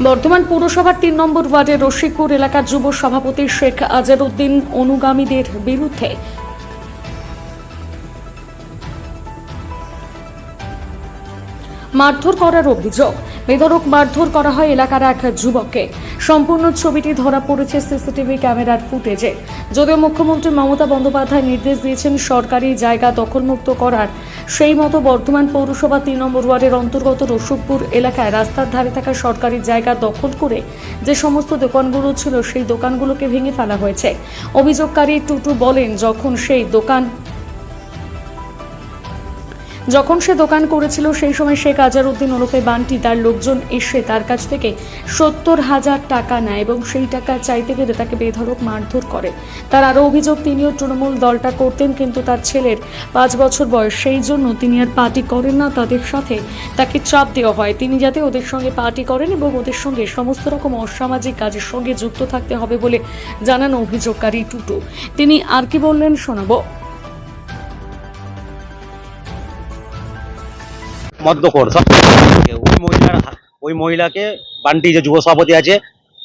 বর্ধমান পৌরসভার তিন নম্বর ওয়ার্ডের রশিকপুর এলাকার যুব সভাপতি শেখ আজারউদ্দিন অনুগামীদের বিরুদ্ধে মারধর করার অভিযোগ। বেধরক মারধর করা হয় এলাকার এক যুবককে। সম্পূর্ণ ছবিটি ধরা পড়েছে সিসিটিভি ক্যামেরার ফুটেজে। যদিও মুখ্যমন্ত্রী মমতা বন্দ্যোপাধ্যায় নির্দেশ দিয়েছেন সরকারি জায়গা দখলমুক্ত করার। সেই মতো বর্ধমান পৌরসভা তিন নম্বর ওয়ার্ডের অন্তর্গত রসুকপুর এলাকায় রাস্তার ধারে থাকা সরকারি জায়গা দখল করে যে সমস্ত দোকানগুলো ছিল সেই দোকানগুলোকে ভেঙে ফেলা হয়েছে। অভিযোগকারী টুটু বলেন, যখন সেই দোকান যখন সে দোকান করেছিল, সেই সময় শেখ আজারউদ্দিন ওরফে বান্টি তার লোকজন এসে তার কাছ থেকে সত্তর হাজার টাকা নেয় এবং সেই টাকা চাইতে গেলে তাকে বেধড়ক মারধর করে। তার আরও অভিযোগ, তিনিও তৃণমূল দলটা করতেন, কিন্তু তার ছেলের পাঁচ বছর বয়স। সেই জন্য তিনি আর পার্টি করেন না, তাদের সাথে তাকে চাপ দেওয়া হয়। তিনি যাতে ওদের সঙ্গে পার্টি করেন এবং ওদের সঙ্গে সমস্ত রকম অসামাজিক কাজের সঙ্গে যুক্ত থাকতে হবে বলে জানান অভিযোগকারী টুটু। তিনি আর কি বললেন, শোনাবো। মদ্যকর। ওই মহিলার, ওই মহিলাকে বান্টি যে যুব সভাপতি আছে,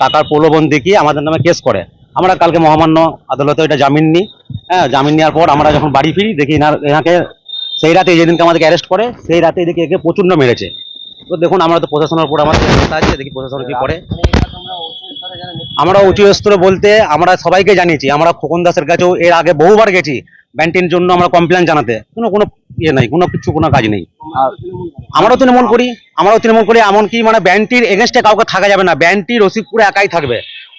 টাকার প্রলোভন দেখিয়ে আমাদের নামে কেস করে। আমরা কালকে মহামান্য আদালতে এটা জামিন নিই। হ্যাঁ জামিন নেওয়ার পর আমরা যখন বাড়ি ফিরি, দেখি এনাকে সেই রাতে যেদিনকে আমাদেরকে অ্যারেস্ট করে, সেই রাতে দেখি একে প্রচণ্ড মেরেছে। তো দেখুন, আমরা তো প্রশাসনের উপর আমাদের আছে, দেখি প্রশাসন কি করে। আমরা উঁচু স্তরে বলতে আমরা সবাইকে জানিয়েছি, আমরা খোকন দাসের কাছেও এর আগে বহুবার গেছি। ব্যান্টির জন্য আমরা কমপ্লেন জানাতে। কোনো কোনো ইয়ে নাই, কোনো কিছু, কোনো কাজ নেই। আমরাও তৃণমূল করি, আমরাও তৃণমূল করি, এমনকি মানে ব্যান্ডটির এগেনস্টে কাউকে থাকা যাবে না, ব্যান্ডটি রসিকপুরে একাই থাকবে।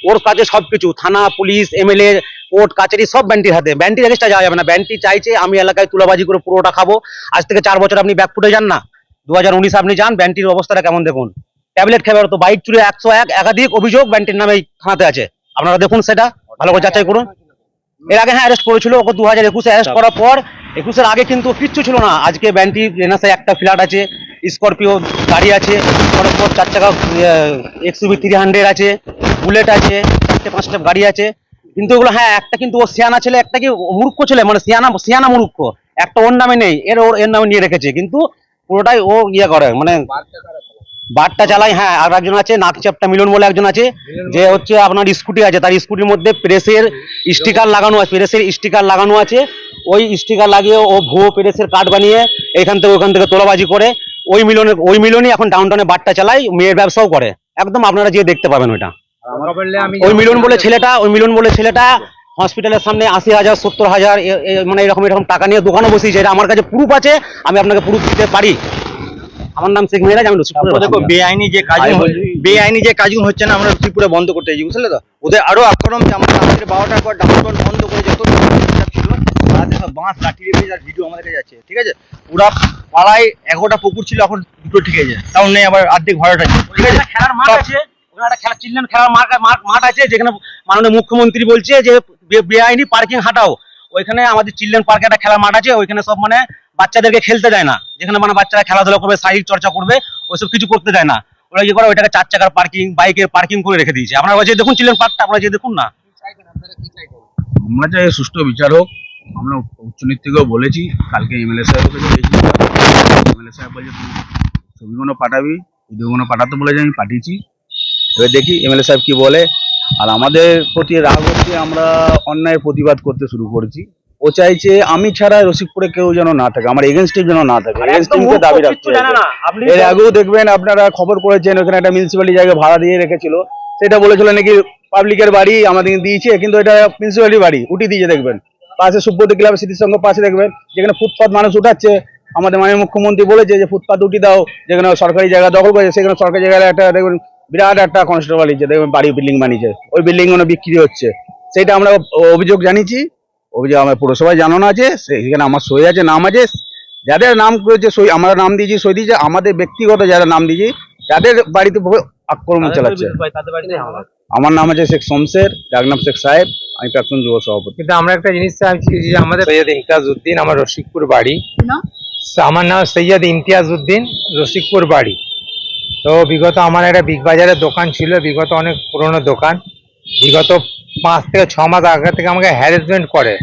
ওর কাছে সবকিছু, থানা, পুলিশ এমএলএ কোর্ট কাছারি সব ব্যান্ডটির হাতে। ব্যান্ডটির এগেনস্টে যাওয়া যাবে না। ব্যান্ডটি চাইছে, আমি এলাকায় তুলাবাজি করে পুরোটা খাব। আজ থেকে চার বছর আপনি ব্যাক ফুটে যান না। দু আপনি যান, ব্যান্ডটির অবস্থাটা কেমন দেখুন? ট্যাবলেট খেয়ে তো বাইক চুরি একশো এক একাধিক অভিযোগ ব্যান্ডটির নামে থানাতে আছে। আপনারা দেখুন সেটা, ভালো করে যাচাই করুন। এর আগে হ্যাঁ অ্যারেস্ট করেছিল, ওকে দু হাজার একুশে অ্যারেস্ট করার পর একুশের আগে কিন্তু কিচ্ছু ছিল না। আজকে ব্যান্ডটি রেনাসে একটা ফ্ল্যাট আছে স্করপিও গাড়ি আছে পর পর চার চাকা এক্সুবি থ্রি হান্ড্রেড আছে বুলেট আছে, চারটে পাঁচটা গাড়ি আছে। কিন্তু ওগুলো হ্যাঁ একটা কিন্তু ও সিয়ানা ছেলে, একটা কি মূর্খ ছেলে মানে সিয়ানা সিয়ানা মূর্খ। একটা ওর নামে নেই, এর ওর, এর নামে নিয়ে রেখেছে। কিন্তু পুরোটাই ও ইয়ে করে মানে বারটা চালাই হ্যাঁ আর একজন আছে, নাকচাপটা মিলন বলে একজন আছে, যে হচ্ছে আপনার স্কুটি আছে। তার স্কুটির মধ্যে প্রেসের স্টিকার লাগানো আছে প্রেসের স্টিকার লাগানো আছে। ওই স্টিকার লাগিয়ে ও ভুয়ো প্রেসের কার্ড বানিয়ে এখান থেকে ওখান থেকে তোলাবাজি করে ওই মিলনের ওই মিলনই এখন ডাউন টাউনে বারটা চালায় মেয়ের ব্যবসাও করে। একদম আপনারা গিয়ে দেখতে পাবেন ওইটা। ওই মিলন বলে ছেলেটা ওই মিলন বলে ছেলেটা হসপিটালের সামনে আশি হাজার সত্তর হাজার মানে এরকম এরকম টাকা নিয়ে দোকানে বসিয়েছে এটা আমার কাছে প্রুফ আছে আমি আপনাকে প্রুফ দিতে পারি। আমার নাম শেখ মেহরাজ আমি দেখো বেআইনি যে কাজ বেআইনি যে কাজগুলো হচ্ছে না আমরা ত্রিপুরা বন্ধ করতে চাইছি বুঝলে তো? ওদের আরও আক্রমণ যে আমরা রাত্রে বারোটার পর ডাউনটাউন বন্ধ করে যত তারা রেখে ভিডিও আমাদের কাছে যাচ্ছে ঠিক আছে? পুরা পাড়ায় এগারোটা পুকুর ছিল এখন দুটো ঠিক আছে। তাও নেই আবার অর্ধেক ভাড়াটা আছে ঠিক আছে? খেলার মাঠ আছে ওখানে একটা খেলা চিলড্রেন খেলার মাঠ আছে যেখানে মাননীয় মুখ্যমন্ত্রী বলছে যে বেআইনি পার্কিং হাটাও। ওইখানে আমাদের চিলড্রেন পার্কে একটা খেলার মাঠ আছে ওইখানে সব মানে বাচ্চাদেরকে খেলতে দেয় না। যেখানে মানে বাচ্চারা খেলাধুলা করবে শারীরিক চর্চা করবে ওইসব কিছু করতে দেয় না। ওরা কি করে ওইটাকে চার চাকার পার্কিং বাইকের পার্কিং করে রেখে দিয়েছে। আপনারা যে দেখুন চিলড্রেন পার্কটা আপনারা যে দেখুন না? আমরা চাই সুষ্ঠু বিচার হোক। আমরা উচ্চ থেকেও বলেছি কালকে এমএলএ সাহেবের কাছে গেছি। এমএলএ সাহেব বলছে তুই ছবিগুলো পাঠাবি? ভিডিওগুলো পাঠাতে বলেছে আমি পাঠিয়েছি। এবার দেখি এমএলএ সাহেব কি বলে। আর আমাদের প্রতি রাগ হচ্ছে আমরা অন্যায় প্রতিবাদ করতে শুরু করেছি। ও চাইছে আমি ছাড়া রসিকপুরে কেউ যেন না থাকে আমার এগেনস্টে যেন না থাকে। এগেনস্ট দাবি রাখতে এর আগেও দেখবেন আপনারা খবর করেছেন ওখানে একটা মিউনিসিপ্যালিটি জায়গায় ভাড়া দিয়ে রেখেছিল। সেটা বলেছিল নাকি পাবলিকের বাড়ি আমাদের দিয়েছে কিন্তু এটা মিউনিসিপ্যালিটি বাড়ি উঠি দিয়েছে দেখবেন। পাশে সুব্রত ক্লাব স্মৃতির সঙ্গে পাশে দেখবেন যেখানে ফুটপাত মানুষ উঠাচ্ছে। আমাদের মাননীয় মুখ্যমন্ত্রী বলেছে যে ফুটপাত উঠি দাও যেখানে সরকারি জায়গা দখল করেছে সেখানে সরকারি জায়গায় একটা দেখবেন বিরাট একটা কনস্টেবল দিচ্ছে দেখবেন বাড়ি বিল্ডিং বানিয়েছে। ওই বিল্ডিংগুলো বিক্রি হচ্ছে। সেটা আমরা অভিযোগ জানিয়েছি। অভিযোগ আমার পুরসভায় জানানো আছে সেখানে আমার সই আছে নাম আছে। যাদের নাম করেছে সই আমরা নাম দিয়েছি সই দিয়েছি আমাদের ব্যক্তিগত যারা নাম দিয়েছি তাদের বাড়িতে আক্রমণ চালাচ্ছে। আমার নাম আছে শেখ শমশের ডাকনাম শেখ সাহেব আমি প্রাক্তন যুব সভাপতি। কিন্তু আমরা একটা জিনিস চাইছি যে আমাদের সৈয়দ ইমতিয়াজ উদ্দিন আমার রসিকপুর বাড়ি। আমার নাম সৈয়দ ইমতিয়াজ উদ্দিন রসিকপুর বাড়ি। তো বিগত আমার একটা বিগ বাজারের দোকান ছিল বিগত অনেক পুরনো দোকান। বিগত পাঁচ থেকে ছ মাস আগে থেকে আমাকে হ্যারাসমেন্ট করে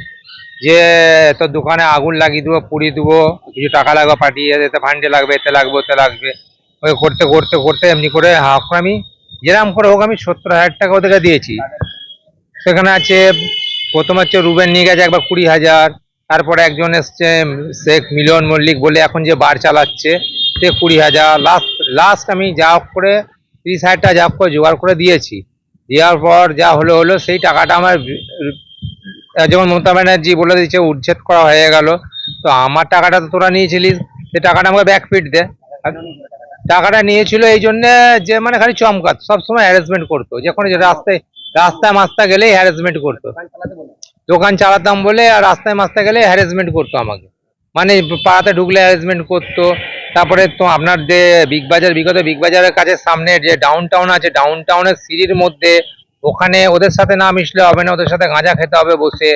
যে তোর দোকানে আগুন লাগিয়ে দেবো পুড়ি দেবো কিছু টাকা লাগবে পাঠিয়ে এতে ভান্ডে লাগবে এতে লাগবে ওতে লাগবে। ওই করতে করতে করতে এমনি করে এখন আমি যেরকম করে হোক আমি সত্তর হাজার টাকা ওদেরকে দিয়েছি। সেখানে আছে, প্রথম হচ্ছে রুবেন নিয়ে গেছে একবার কুড়ি হাজার, তারপরে একজন এসছে, শেখ মিলন মল্লিক বলে এখন যে বার চালাচ্ছে, সে কুড়ি হাজার। লাস্ট লাস্ট আমি যা করে তিরিশ হাজার টাকা যা করে জোগাড় করে দিয়েছি। দেওয়ার পর যা হলো হলো, সেই টাকাটা আমার যেমন মমতা ব্যানার্জি বলে দিচ্ছে উচ্ছেদ করা হয়ে গেল। তো আমার টাকাটা তো তোরা নিয়েছিলিস সে টাকাটা আমাকে ব্যাক ফিট দে। টাকাটা নিয়েছিল এই জন্য যে মানে খালি চমকাত, সবসময় হ্যারাসমেন্ট করতো। যে কোনো যে রাস্তায় রাস্তায় মাস্তা গেলেই হ্যারাসমেন্ট করতো। দোকান চালাতাম বলে আর রাস্তায় মাস্তা গেলে হ্যারাসমেন্ট করতো আমাকে। মানে পাড়াতে ঢুকলে হ্যারাসমেন্ট করতো। তারপরে তো আপনার যে বিগ বাজার বিগত বিগ বাজারের কাছে সামনে যে ডাউন টাউন আছে ডাউন টাউনের সিঁড়ির মধ্যে ওখানে ওদের সাথে না মিশলে হবে না, ওদের সাথে গাঁজা খেতে হবে বসে।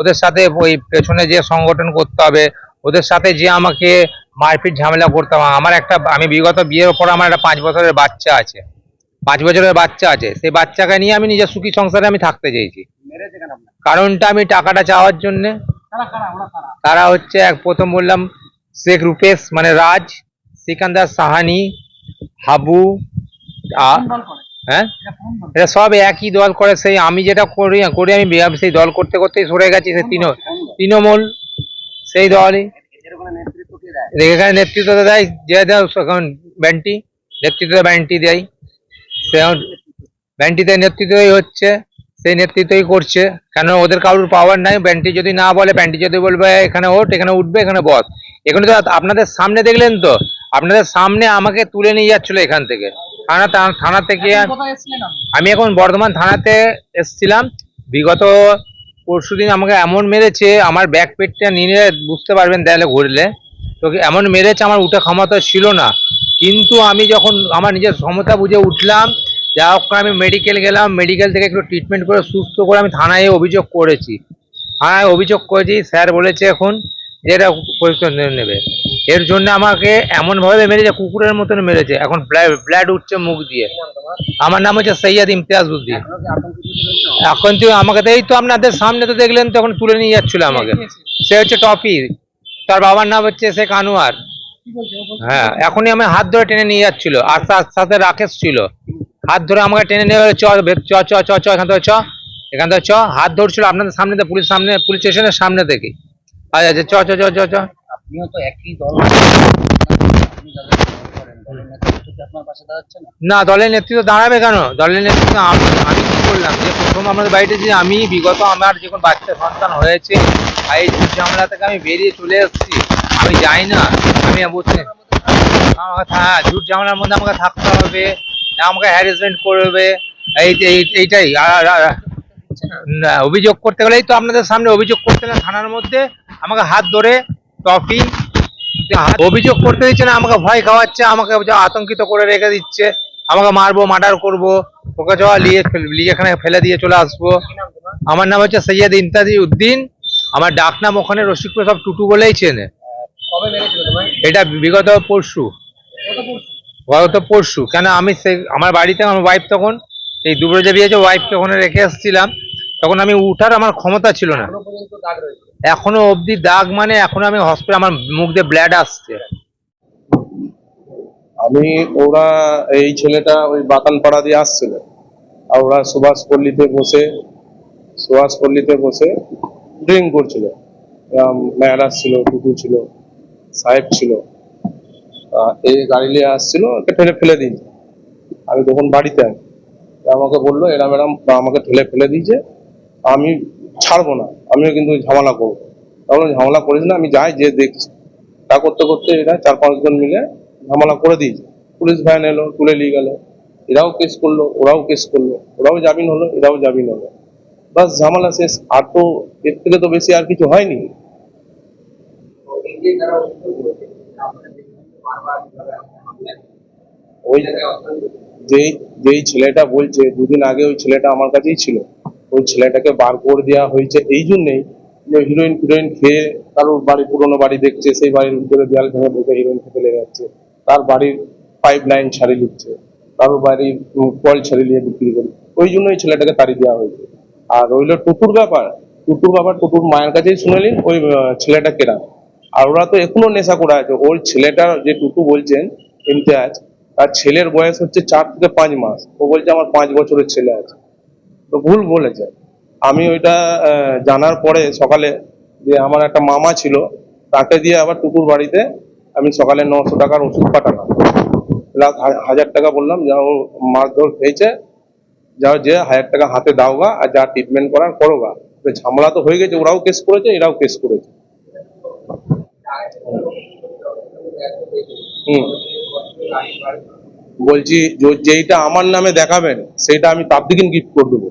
ওদের সাথে ওই পেছনে যে সংগঠন করতে হবে, ওদের সাথে যে আমাকে মারপিট ঝামেলা করতাম। আমার একটা আমি বিগত বিয়ের পর আমার একটা পাঁচ বছরের বাচ্চা আছে। পাঁচ বছরের বাচ্চা আছে। সেই বাচ্চাকে নিয়ে আমি নিজের সুখী সংসারে আমি থাকতে চাইছি। কারণটা আমি টাকাটা চাওয়ার জন্যে। তারা হচ্ছে এক প্রথম বললাম শেখ রূপেশ মানে রাজ সিকান্দার সাহানি হাবু হ্যাঁ? এটা সব একই দল করে। সেই আমি যেটা করি করি আমি সেই দল করতে করতেই সরে গেছি। সেই তৃণ তৃণমূল সেই দলই। এখানে নেতৃত্ব দেয় যে দেয় এখন ব্যান্টি নেতৃত্ব ব্যান্টি দেয়। সে ব্যান্টিতে নেতৃত্বই হচ্ছে সেই নেতৃত্বই করছে। কেন ওদের কারোর পাওয়ার নাই? ব্যান্টি যদি না বলে ব্যান্টি যদি বলবে এখানে ওঠ এখানে উঠবে এখানে বস। এখানে তো আপনাদের সামনে দেখলেন তো আপনাদের সামনে আমাকে তুলে নিয়ে যাচ্ছিল এখান থেকে। থানা থানা থেকে আমি এখন বর্ধমান থানাতে এসেছিলাম। বিগত পরশুদিন আমাকে এমন মেরেছে আমার ব্যাক পেটটা নিয়ে বুঝতে পারবেন দেয়ালে ঘুরলে। তো এমন মেরেছে আমার উঠে ক্ষমতা ছিল না। কিন্তু আমি যখন আমার নিজের ক্ষমতা বুঝে উঠলাম, যা হোক আমি মেডিকেল গেলাম মেডিকেল থেকে একটু ট্রিটমেন্ট করে সুস্থ করে আমি থানায় অভিযোগ করেছি। থানায় অভিযোগ করেছি, স্যার বলেছে এখন যে এটা পরীক্ষা নেবে। এর জন্য আমাকে এমনভাবে মেরেছে, কুকুরের মতন মেরেছে। এখন ব্লাড উঠছে মুখ দিয়ে। আমার নাম হচ্ছে সৈয়দ ইমতিয়াজ উদ্দিন। এখন তো আমাকে তো এই তো আপনাদের সামনে তো দেখলেন, তখন তুলে নিয়ে যাচ্ছিল আমাকে। সে হচ্ছে টপি। তার বাবার নাম হচ্ছে শেখ আনোয়ার। হ্যাঁ এখনই আমি হাত ধরে টেনে নিয়ে যাচ্ছিল। আর তার সাথে রাকেশ ছিল। হাত ধরে আমাকে টেনে নিয়ে গেলো, চ চ চ চ চ এখান থেকে চ এখান থেকে চ। হাত ধরছিল আপনাদের সামনে থেকে পুলিশ সামনে পুলিশ স্টেশনের সামনে থেকে। আচ্ছা আচ্ছা চ চ চ চ চ। তো না দলের নেতৃত্ব দাঁড়াবে কেন? দলের নেতৃত্ব আমি করলাম যে প্রথম আমাদের বাড়িতে যে আমি, বিগত আমার যখন বাচ্চা সন্তান হয়েছে আর এই ঝামেলা থেকে আমি বেরিয়ে চলে এসেছি। আমি যাই না। আমি বলছি, আমাকে হ্যাঁ ঝুট ঝামেলার মধ্যে আমাকে থাকতে হবে, আমাকে হ্যারাসমেন্ট করবে। এই এইটাই। অভিযোগ করতে গেলেই তো আপনাদের সামনে অভিযোগ করতে গেলে থানার মধ্যে আমাকে হাত ধরে টফি অভিযোগ করতে দিচ্ছে না, আমাকে ভয় খাওয়াচ্ছে, আমাকে আতঙ্কিত করে রেখে দিচ্ছে, আমাকে মারবো, মার্ডার করব। ওকে যাওয়া নিয়ে এখানে ফেলে দিয়ে চলে আসব। আমার নাম হচ্ছে সৈয়দ ইমতাজি উদ্দিন। আমার ডাক নাম ওখানে রসিকপুর সব টুটু বলেই চেনে। এটা বিগত পরশু। গত পরশু। কেন আমি সে আমার বাড়িতে আমার ওয়াইফ তখন এই দুবরে যে বিয়েছে ওয়াইফকে ওখানে রেখে এসেছিলাম। তখন আমি উঠার আমার ক্ষমতা ছিল না। এখনও অবধি দাগ মানে এখনও আমি হসপিটাল আমার মুখ দিয়ে ব্লাড আসছে। আমি ওরা এই ছেলেটা ওই বাতানপাড়া দিয়ে আসছিল। ওরা সুভাষ পল্লীতে বসে, সুভাষ পল্লীতে বসে ড্রিঙ্ক করছিল। মেয়ারাজ ছিল টুকু ছিল, সাহেব ছিল। এই গাড়ি নিয়ে আসছিল, ওকে ঠেলে ফেলে দিয়েছে। আমি তখন বাড়িতে তা আমাকে বলল, এরা ম্যাডাম, আমাকে ঠেলে ফেলে দিয়েছে, আমি ছাড়বো না, আমিও কিন্তু ঝামেলা করব। তখন ঝামেলা করিস না, আমি যাই, যে দেখছি। তা করতে করতে এরা চার পাঁচজন মিলে ঝামেলা করে দিয়েছে। পুলিশ ভ্যান এলো, তুলে নিয়ে গেল। এরাও কেস করল, ওরাও কেস করল, ওরাও জামিন হলো, এরাও জামিন হলো। বাস ঝামেলা শেষ, আর তো এর থেকে তো বেশি আর কিছু হয়নি। ওই যেই যেই ছেলেটা বলছে, দুদিন আগে ওই ছেলেটা আমার কাছেই ছিল। ওই ছেলেটাকে বার করে দেওয়া হয়েছে এই জন্যেই যে হিরোইন ফিরোইন খেয়ে কারোর বাড়ি, পুরোনো বাড়ি দেখছে, সেই বাড়ির ভিতরে দেয়াল ভেঙে ঢুকে হিরোইন খেতে লেগে যাচ্ছে। তার বাড়ির পাইপ লাইন ছাড়িয়ে দিচ্ছে কারোর উম, কল ছাড়িয়ে নিয়ে বিক্রি করি। ওই জন্য ওই ছেলেটাকে তাড়ি দেওয়া হয়েছে। আর রইল টুটুর ব্যাপার। টুটুর ব্যাপার টুটুর মায়ের কাছেই শুনেলেন ওই ছেলেটা কেনা। আর ওরা তো এখনও নেশা করে আছে। ওই ছেলেটা যে টুটু বলছেন ইমতিয়াজ তার ছেলের বয়স হচ্ছে চার থেকে পাঁচ মাস। ও বলছে আমার পাঁচ বছরের ছেলে আছে। তো ভুল বলেছে। আমি ওইটা জানার পরে সকালে যে আমার একটা মামা ছিল তাকে দিয়ে আবার টুকুর বাড়িতে আমি সকালে নশো টাকার ওষুধ পাঠালাম। প্লাস হাজার টাকা বললাম, যা ও মারধর খেয়েছে, যা যে হাজার টাকা হাতে দাওগা আর যা ট্রিটমেন্ট করার করোগা। ঝামেলা তো হয়ে গেছে, ওরাও কেস করেছে, এরাও কেস করেছে। হুম। বলছি যেইটা আমার নামে দেখাবেন, সেইটা আমি তার দিকে গিফট করে দেবো।